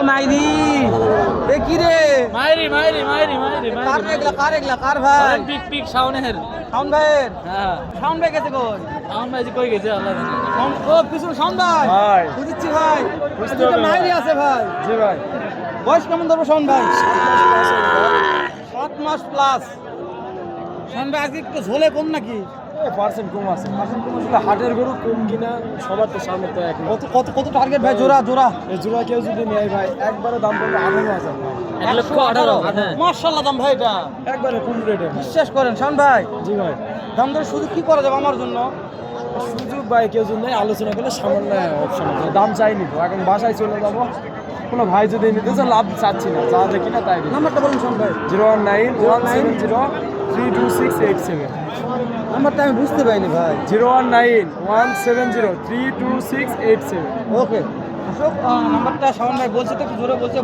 মাইরি। এ কি রে? মাইরি মাইরি মাইরি মাইরি কার এগুলা কার এগুলা কার ভাই? পিক পিক শাওনের শাওন ভাইয়ের? হ্যাঁ। শাওন ভাই গেছে কই? শাওন ভাই কই গেছে আল্লাহ জানে। শাওন ও পিছু শাওন ভাই। ভাই। বুঝছি ভাই। বুঝতে হবে মাইরি আছে ভাই। জি ভাই। বয়স কেমন ধরবো শাওন ভাই? সাত মাস প্লাস শাওন ভাই আজকে একটু ঝোলে কম নাকি? পার্সেন্ট কম আছে। আসলে হাটের গরু কম কিনা সবার তো সামনে তো এক। কত কত কত টার্গেট ভাই? জোড়া জোড়া। এই জোড়া কেউ যদি নেয় ভাই একবারে দাম পড়বে আঠারো হাজার এক লক্ষ আঠারো? হ্যাঁ। মার্শাল্লাহ দাম ভাই এটা। একবারে কম রেটে বিশ্বাস করেন শাওন ভাই। জি ভাই। দাম ধরে শুধু কি করা যাবে আমার জন্য? সুযোগ ভাই কেউ যদি নেয় আলোচনা করলে সামান্য অপশন দাম চাইনি তো এখন বাসায় চলে যাব। কোনো ভাই যদি নিতে চান লাভ চাচ্ছি না। যা দেখি না তাই নাম্বারটা বলুন শোন ভাই। Zero one nine one seven zero three two six eight seven. নাম্বারটা আমি বুঝতে পারিনি ভাই। Zero one nine one seven zero three two six eight seven. Okay. নাম্বারটা শাওন ভাই বলছে তো একটু জোরে বলছে